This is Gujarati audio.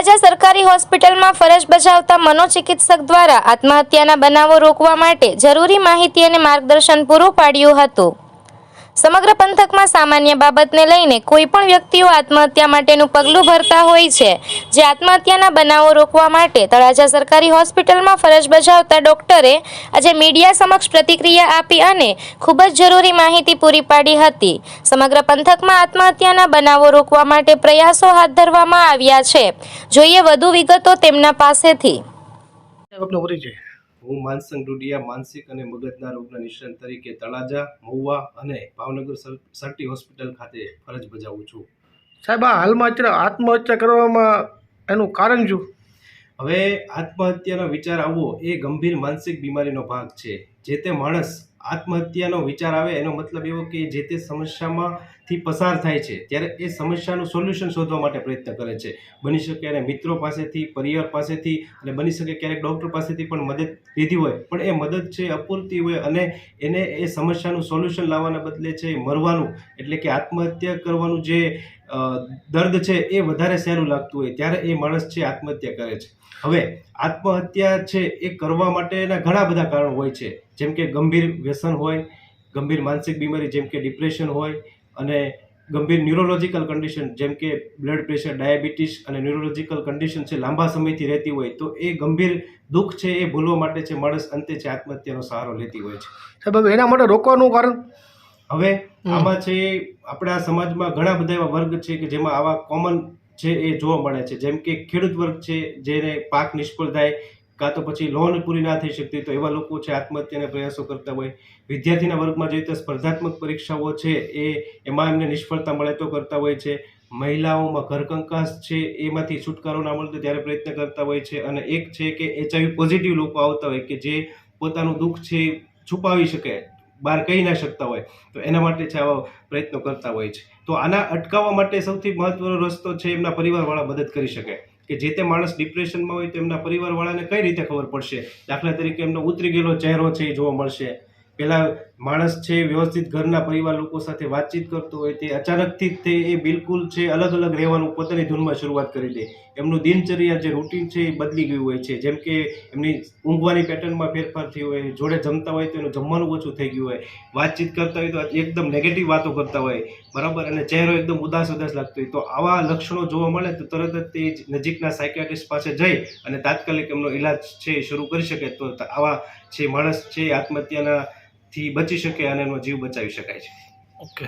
તળાજા સરકારી હોસ્પિટલમાં ફરજ બજાવતા મનોચિકિત્સક દ્વારા આત્મહત્યાના બનાવો રોકવા માટે જરૂરી માહિતી અને માર્ગદર્શન પૂરું પાડ્યું હતું. સમગ્ર પંથકમાં સામાન્ય બાબતને લઈને કોઈ પણ વ્યક્તિઓ આત્મહત્યા માટેનું પગલું ભરતા હોય છે. જે આત્મહત્યાના બનાવો રોકવા માટે તળાજા સરકારી હોસ્પિટલમાં ફરજ બજાવતા ડોક્ટરે આજે મીડિયા સમક્ષ પ્રતિક્રિયા આપી અને ખૂબ જ જરૂરી માહિતી પૂરી પાડી હતી. સમગ્ર પંથકમાં આત્મહત્યાના બનાવો રોકવા માટે પ્રયાસો હાથ ધરવામાં આવ્યા છે. જોઈએ વધુ વિગતો તેમના પાસેથી. હું માનસંગ ડુડિયા માનસિક અને મગજના રોગના નિષ્ણાત તરીકે તળાજા મહુવા અને ભાવનગર સર- સરટી હોસ્પિટલ ખાતે ફરજ બજાવું છું. સાહેબ આ હાલમાં અત્યારે આત્મહત્યા કરવામાં એનું કારણ શું? હવે આત્મહત્યાનો વિચાર આવવો એ ગંભીર માનસિક બીમારીનો ભાગ છે. જે તે માણસ આત્મહત્યાનો વિચાર આવે, એનો મતલબ એવો કે જે તે સમસ્યામાંથી પસાર થાય છે, ત્યારે એ સમસ્યાનું સોલ્યુશન શોધવા માટે પ્રયત્ન કરે છે. બની શકે એને મિત્રો પાસેથી, પરિવાર પાસેથી, અને બની શકે ક્યારેક ડૉક્ટર પાસેથી પણ મદદ લીધી હોય, પણ એ મદદ છે, અપૂરતી હોય, અને એને એ સમસ્યાનું સોલ્યુશન લાવવાના બદલે છે મરવાનું. એટલે કે આત્મહત્યા કરવાનું જે દર્દ છે એ વધારે સહેલું લાગતું હોય, ત્યારે એ માણસ છે આત્મહત્યા કરે છે. હવે, આત્મહત્યા છે એ કરવા માટેના ઘણા બધા કારણો હોય છે. જેમ કે ગંભીર વ્યસન હોય ગંભીર માનસિક બીમારી જેમ કે ડિપ્રેશન હોય અને ગંભીર ન્યુરોલોજીકલ કન્ડિશન જેમ કે બ્લડ પ્રેશર ડાયાબિટીસ અને ન્યુરોલોજીકલ કન્ડિશન છે લાંબા સમયથી રહેતી હોય તો એ ગંભીર દુઃખ છે એ ભૂલવા માટે છે માણસ અંતે છે આત્મહત્યાનો સહારો લેતી હોય છે. સાહેબ એના માટે રોકવાનું કારણ? હવે આમાં છે આપણા સમાજમાં ઘણા બધા એવા વર્ગ છે કે જેમાં આવા કોમન છે એ જોવા મળે છે જેમ કે ખેડૂત વર્ગ છે જેને પાક નિષ્ફળ થાય કાં તો પછી લોન પૂરી ના થઈ શકતી તો એવા લોકો છે, આત્મહત્યાના પ્રયાસો કરતા હોય. વિદ્યાર્થીના વર્ગમાં જોઈએ તો સ્પર્ધાત્મક પરીક્ષાઓ છે, એ એમાં એમને નિષ્ફળતા મળે તો કરતા હોય છે. મહિલાઓમાં ઘરકંકાસ છે, એમાંથી છુટકારો ના મળતો ત્યારે પ્રયત્ન કરતા હોય છે. અને એક છે કે એચઆઈવી પોઝિટિવ લોકો આવતા હોય કે જે પોતાનું દુઃખ છે છુપાવી શકે, બહાર કહી ના શકતા હોય. તો એના માટે છે આવા પ્રયત્નો કરતા હોય છે. તો આના અટકાવવા માટે સૌથી મહત્વનો રસ્તો છે એમના પરિવારવાળા મદદ કરી શકે. કે જે તે માણસ ડિપ્રેશનમાં હોય તો એમના પરિવારવાળાને કઈ રીતે ખબર પડશે? દાખલા તરીકે એમનો ઉતરી ગયેલો ચહેરો છે એ જોવા મળશે. પેલા માણસ છે, વ્યવસ્થિત ઘરના પરિવાર લોકો સાથે વાતચીત કરતો હોય તે અચાનકથી જ તે એ બિલકુલ છે, અલગ અલગ રહેવાનું પોતાની ધૂનમાં શરૂઆત કરી દે. એમનું દિનચર્યા જે રૂટીન છે એ બદલી ગયું હોય છે. જેમ કે એમની ઊંઘવાની પેટર્નમાં ફેરફાર થયો હોય, જોડે જમતા હોય તો એનું જમવાનું ઓછું થઈ ગયું હોય, વાતચીત કરતા હોય તો એકદમ નેગેટિવ વાતો કરતા હોય, બરાબર? અને ચહેરો એકદમ ઉદાસ ઉદાસ લાગતો હોય. તો આવા લક્ષણો જોવા મળે તો તરત જ તે નજીકના સાયકાટ્રિસ્ટ પાસે જઈ અને તાત્કાલિક એમનો ઈલાજ છે એ શરૂ કરી શકે. તો આવા છે માણસ છે, આત્મહત્યાના થી બચી શકે અને એનો જીવ બચાવી શકાય છે. ઓકે